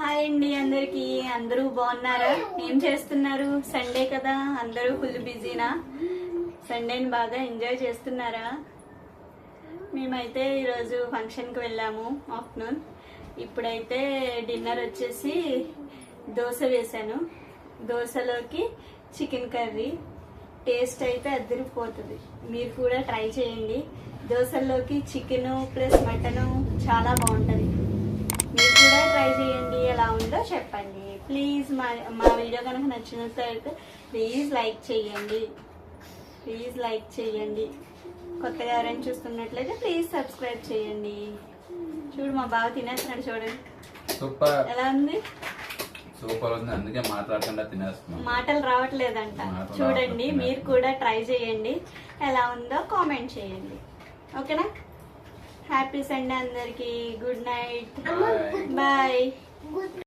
Hi అండి అందరికి. అందరూ బాగున్నారా? ఏం చేస్తున్నారు? సండే కదా. అందరూ ఫుల్ బిజీనా? సండేని బాగా ఎంజాయ్ చేస్తున్నారా? మేమైతే ఈరోజు ఫంక్షన్కి వెళ్ళాము ఆఫ్టర్నూన్. ఇప్పుడైతే డిన్నర్ వచ్చేసి దోశ వేశాను. దోశలోకి చికెన్ కర్రీ. టేస్ట్ అయితే అద్దరిపోతుంది మీరు కూడా ట్రై చేయండి. దోశల్లోకి చికెను ప్లస్ మటను చాలా బాగుంటుంది మీరు కూడా ట్రై చేయండి ఎలా ఉందో చెప్పండి. ప్లీజ్ మా మా వీడియో కనుక నచ్చినట్లయితే ప్లీజ్ లైక్ చేయండి. ప్లీజ్ లైక్ చేయండి. కొత్తగా ఎవరైనా చూస్తున్నట్లయితే ప్లీజ్ సబ్స్క్రైబ్ చేయండి. చూడు మా బావ తినేస్తున్నాడు చూడండి. సూపర్ ఎలా ఉంది? సూపర్ ఉంది. అందుకే మాట్లాడకుండా తినేస్తున్నాం. మాటలు రావట్లేదంట. చూడండి. మీరు కూడా ట్రై చేయండి. ఎలా ఉందో కామెంట్ చేయండి. ఓకేనా? హ్యాపీ సండే అందరికి. Good night. బాయ్